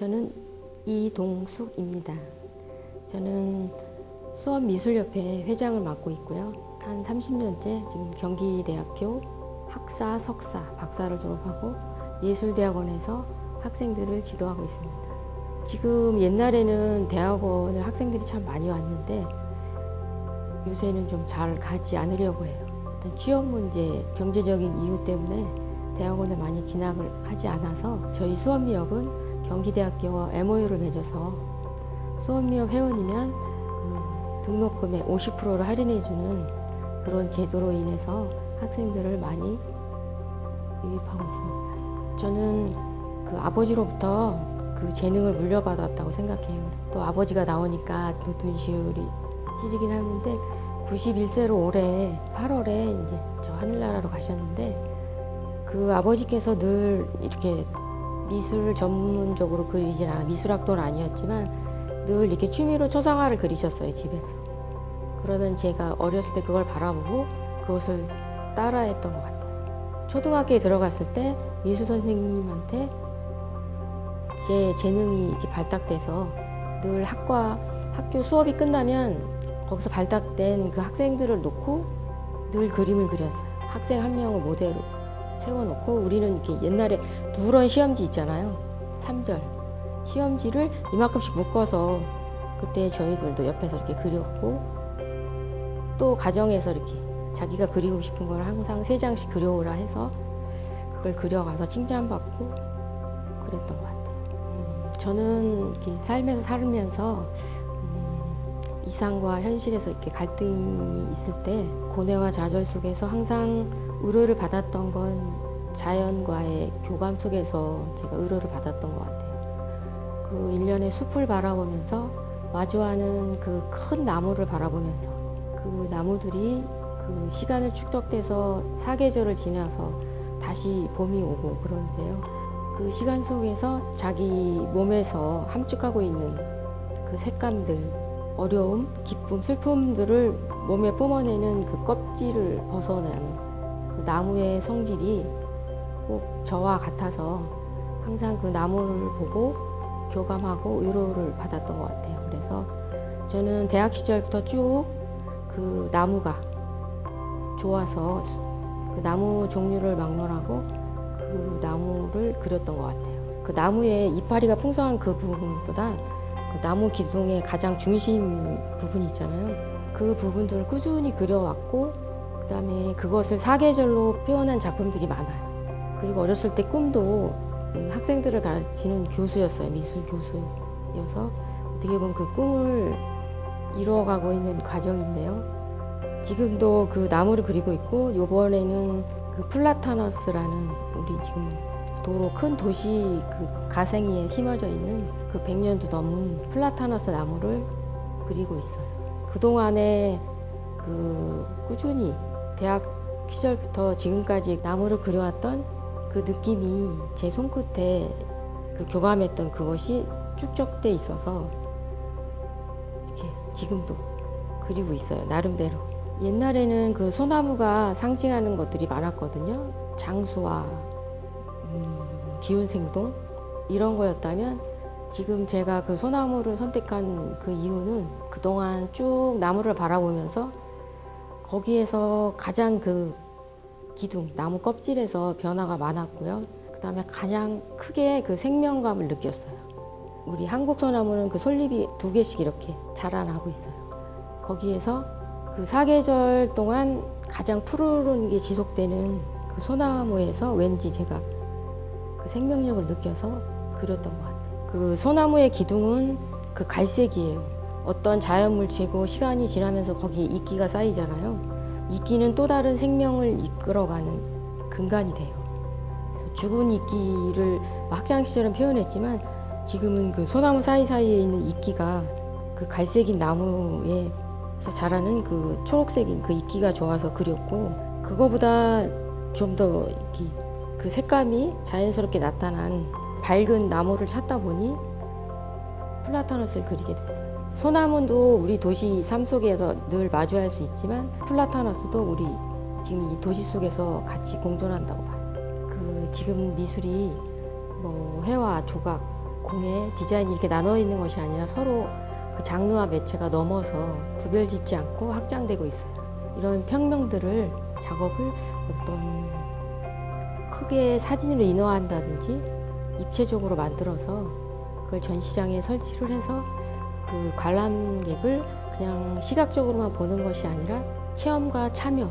저는 이동숙입니다. 저는 수원미술협회 회장을 맡고 있고요. 한 30년째 지금 경기대학교 학사, 석사, 박사를 졸업하고 예술대학원에서 학생들을 지도하고 있습니다. 지금 옛날에는 대학원을 학생들이 참 많이 왔는데 요새는 좀 잘 가지 않으려고 해요. 일단 취업 문제, 경제적인 이유 때문에 대학원을 많이 진학을 하지 않아서 저희 수원미협은 경기대학교와 MOU를 맺어서 수원미협 회원이면 그 등록금의 50%를 할인해주는 그런 제도로 인해서 학생들을 많이 유입하고 있습니다. 저는 그 아버지로부터 그 재능을 물려받았다고 생각해요. 또 아버지가 나오니까 또 눈시울이 찌르긴 하는데 91세로 올해 8월에 이제 저 하늘나라로 가셨는데 그 아버지께서 늘 이렇게 미술 전문적으로 그리진 않아 미술학도는 아니었지만 늘 이렇게 취미로 초상화를 그리셨어요 집에서. 그러면 제가 어렸을 때 그걸 바라보고 그것을 따라했던 것 같아요. 초등학교에 들어갔을 때 미술 선생님한테 제 재능이 이렇게 발탁돼서 늘 학과 학교 수업이 끝나면 거기서 발탁된 그 학생들을 놓고 늘 그림을 그렸어요. 학생 한 명을 모델로 세워놓고 우리는 이렇게 옛날에 누런 시험지 있잖아요. 3절 시험지를 이만큼씩 묶어서 그때 저희들도 옆에서 이렇게 그렸고 또 가정에서 이렇게 자기가 그리고 싶은 걸 항상 세 장씩 그려오라 해서 그걸 그려가서 칭찬받고 그랬던 것 같아요. 음, 저는 이렇게 삶에서 살면서 음, 이상과 현실에서 이렇게 갈등이 있을 때 고뇌와 좌절 속에서 항상 의료를 받았던 건 자연과의 교감 속에서 제가 의료를 받았던 것 같아요. 그 일련의 숲을 바라보면서 마주하는 그 큰 나무를 바라보면서 그 나무들이 그 시간을 축적돼서 사계절을 지나서 다시 봄이 오고 그러는데요. 그 시간 속에서 자기 몸에서 함축하고 있는 그 색감들, 어려움, 기쁨, 슬픔들을 몸에 뿜어내는 그 껍질을 벗어나는 그 나무의 성질이 꼭 저와 같아서 항상 그 나무를 보고 교감하고 위로를 받았던 것 같아요. 그래서 저는 대학 시절부터 쭉 그 나무가 좋아서 그 나무 종류를 막론하고 그 나무를 그렸던 것 같아요. 그 나무의 이파리가 풍성한 그 부분보다 그 나무 기둥의 가장 중심 부분 있잖아요. 그 부분들을 꾸준히 그려왔고 그다음에 그것을 사계절로 표현한 작품들이 많아요. 그리고 어렸을 때 꿈도 음, 학생들을 가르치는 교수였어요. 미술 교수여서 어떻게 보면 그 꿈을 이루어가고 있는 과정인데요. 지금도 그 나무를 그리고 있고 요번에는 그 플라타너스라는 우리 지금 도로 큰 도시 그 가생이에 심어져 있는 그 100년도 넘은 플라타너스 나무를 그리고 있어요. 그동안에 그 꾸준히 대학 시절부터 지금까지 나무를 그려왔던 그 느낌이 제 손끝에 그 교감했던 그것이 축적돼 있어서 이렇게 지금도 그리고 있어요. 나름대로. 옛날에는 그 소나무가 상징하는 것들이 많았거든요. 장수와 음, 기운 생동 이런 거였다면 지금 제가 그 소나무를 선택한 그 이유는 그동안 쭉 나무를 바라보면서 거기에서 가장 그 기둥, 나무 껍질에서 변화가 많았고요. 그 다음에 가장 크게 그 생명감을 느꼈어요. 우리 한국 소나무는 그 솔잎이 두 개씩 이렇게 자라나고 있어요. 거기에서 그 사계절 동안 가장 푸르른 게 지속되는 그 소나무에서 왠지 제가 그 생명력을 느껴서 그렸던 것 같아요. 그 소나무의 기둥은 그 갈색이에요. 어떤 자연물체고 시간이 지나면서 거기에 이끼가 쌓이잖아요. 이끼는 또 다른 생명을 이끌어가는 근간이 돼요. 죽은 이끼를 학창 시절은 표현했지만 지금은 그 소나무 사이사이에 있는 이끼가 그 갈색인 나무에 서 자라는 그 초록색인 그 이끼가 좋아서 그렸고 그거보다 좀 더 그 색감이 자연스럽게 나타난 밝은 나무를 찾다 보니 플라타너스를 그리게 됐어요. 소나무도 우리 도시 삶 속에서 늘 마주할 수 있지만 플라타너스도 우리 지금 이 도시 속에서 같이 공존한다고 봐요. 그 지금 미술이 뭐 회화, 조각, 공예 디자인이 이렇게 나눠 있는 것이 아니라 서로 그 장르와 매체가 넘어서 구별짓지 않고 확장되고 있어요. 이런 평명들을 작업을 어떤 크게 사진으로 인화한다든지 입체적으로 만들어서 그걸 전시장에 설치를 해서 그 관람객을 그냥 시각적으로만 보는 것이 아니라 체험과 참여로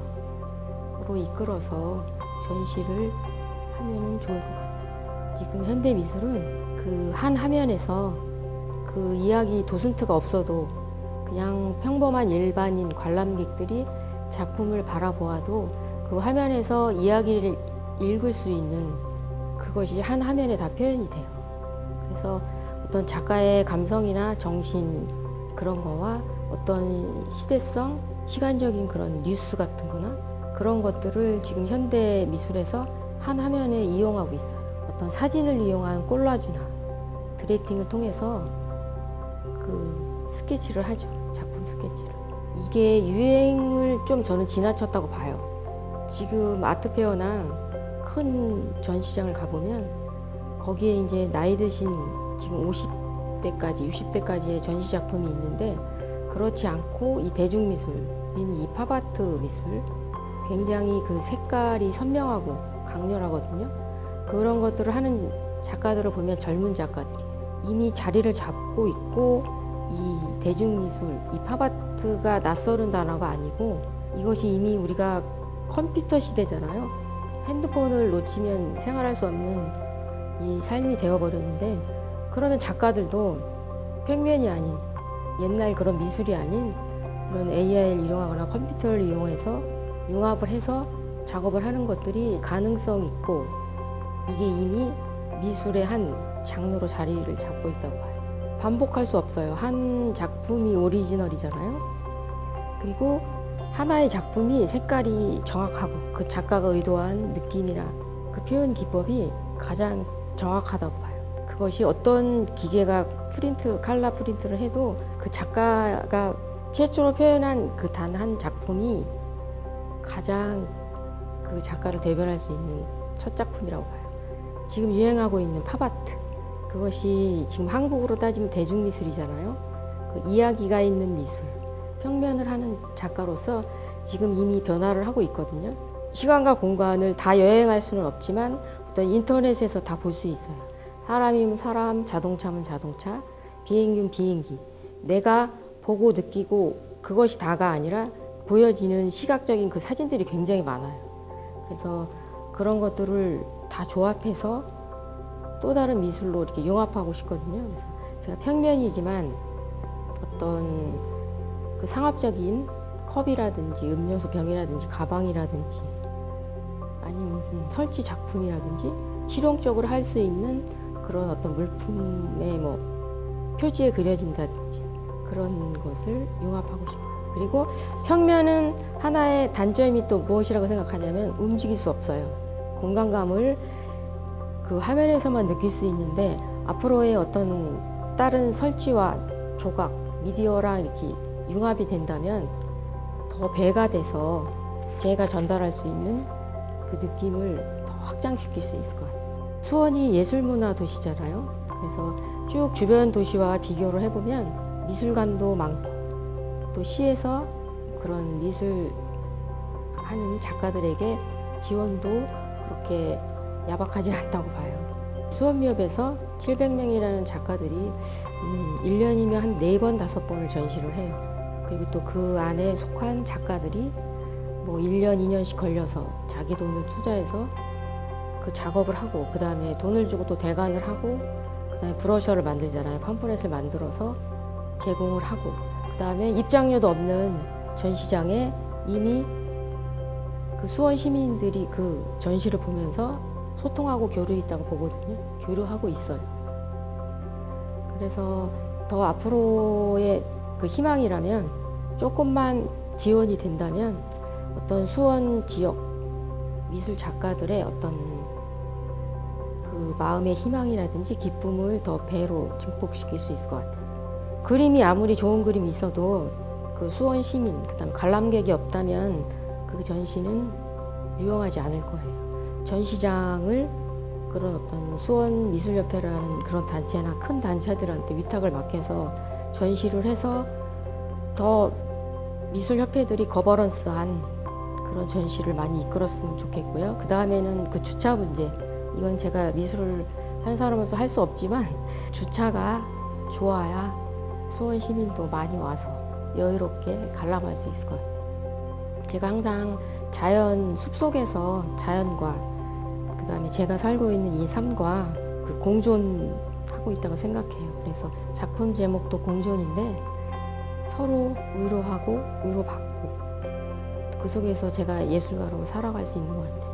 이끌어서 전시를 하면 좋을 것 같아요. 지금 현대 미술은 그 한 화면에서 그 이야기 도슨트가 없어도 그냥 평범한 일반인 관람객들이 작품을 바라보아도 그 화면에서 이야기를 읽을 수 있는 그것이 한 화면에 다 표현이 돼요. 그래서 어떤 작가의 감성이나 정신 그런 거와 어떤 시대성, 시간적인 그런 뉴스 같은 거나 그런 것들을 지금 현대 미술에서 한 화면에 이용하고 있어요. 어떤 사진을 이용한 콜라주나 그래팅을 통해서 그 스케치를 하죠. 작품 스케치를. 이게 유행을 좀 저는 지나쳤다고 봐요. 지금 아트페어나 큰 전시장을 가보면 거기에 이제 나이 드신 지금 50대까지, 60대까지의 전시 작품이 있는데 그렇지 않고 이 대중미술인 이 팝아트 미술 굉장히 그 색깔이 선명하고 강렬하거든요. 그런 것들을 하는 작가들을 보면 젊은 작가들이 이미 자리를 잡고 있고 이 대중미술, 이 팝아트가 낯설은 단어가 아니고 이것이 이미 우리가 컴퓨터 시대잖아요. 핸드폰을 놓치면 생활할 수 없는 이 삶이 되어버렸는데 그러면 작가들도 평면이 아닌 옛날 그런 미술이 아닌 그런 AI를 이용하거나 컴퓨터를 이용해서 융합을 해서 작업을 하는 것들이 가능성 있고 이게 이미 미술의 한 장르로 자리를 잡고 있다고 봐요. 반복할 수 없어요. 한 작품이 오리지널이잖아요. 그리고 하나의 작품이 색깔이 정확하고 그 작가가 의도한 느낌이나 그 표현 기법이 가장 정확하다고 봐요. 그것이 어떤 기계가 프린트, 칼라 프린트를 해도 그 작가가 최초로 표현한 그 단 한 작품이 가장 그 작가를 대변할 수 있는 첫 작품이라고 봐요. 지금 유행하고 있는 팝아트. 그것이 지금 한국으로 따지면 대중미술이잖아요. 그 이야기가 있는 미술. 평면을 하는 작가로서 지금 이미 변화를 하고 있거든요. 시간과 공간을 다 여행할 수는 없지만 어떤 인터넷에서 다 볼 수 있어요. 사람이면 사람, 자동차면 자동차, 비행기면 비행기. 내가 보고 느끼고 그것이 다가 아니라 보여지는 시각적인 그 사진들이 굉장히 많아요. 그래서 그런 것들을 다 조합해서 또 다른 미술로 이렇게 융합하고 싶거든요. 그래서 제가 평면이지만 어떤 그 상업적인 컵이라든지 음료수 병이라든지 가방이라든지 아니면 설치 작품이라든지 실용적으로 할 수 있는 그런 어떤 물품의 뭐 표지에 그려진다든지 그런 것을 융합하고 싶어요. 그리고 평면은 하나의 단점이 또 무엇이라고 생각하냐면 움직일 수 없어요. 공간감을 그 화면에서만 느낄 수 있는데 앞으로의 어떤 다른 설치와 조각, 미디어랑 이렇게 융합이 된다면 더 배가 돼서 제가 전달할 수 있는 그 느낌을 더 확장시킬 수 있을 것 같아요. 수원이 예술문화 도시잖아요. 그래서 쭉 주변 도시와 비교를 해보면 미술관도 많고 또 시에서 그런 미술 하는 작가들에게 지원도 그렇게 야박하지 않다고 봐요. 수원미업에서 700명이라는 작가들이 음, 1년이면 한 4번, 5번을 전시를 해요. 그리고 또 그 안에 속한 작가들이 뭐 1년, 2년씩 걸려서 자기 돈을 투자해서 그 작업을 하고 그 다음에 돈을 주고 또 대관을 하고 그 다음에 브러셔를 만들잖아요. 팜프렛을 만들어서 제공을 하고 그 다음에 입장료도 없는 전시장에 이미 그 수원 시민들이 그 전시를 보면서 소통하고 교류있다고 보거든요. 교류하고 있어요. 그래서 더 앞으로의 그 희망이라면 조금만 지원이 된다면 어떤 수원 지역 미술 작가들의 어떤 그 마음의 희망이라든지 기쁨을 더 배로 증폭시킬 수 있을 것 같아요. 그림이 아무리 좋은 그림이 있어도 그 수원 시민, 그다음 관람객이 없다면 그 전시는 유용하지 않을 거예요. 전시장을 그런 어떤 수원 미술협회라는 그런 단체나 큰 단체들한테 위탁을 맡겨서 전시를 해서 더 미술협회들이 거버런스한 그런 전시를 많이 이끌었으면 좋겠고요. 그 다음에는 그 주차 문제. 이건 제가 미술을 한 사람으로서 할 수 없지만 주차가 좋아야 수원 시민도 많이 와서 여유롭게 관람할 수 있을 것. 제가 항상 자연 숲속에서 자연과 그 다음에 제가 살고 있는 이 삶과 그 공존 하고 있다고 생각해요. 그래서 작품 제목도 공존인데 서로 위로하고 위로받고 그 속에서 제가 예술가로 살아갈 수 있는 것 같아요.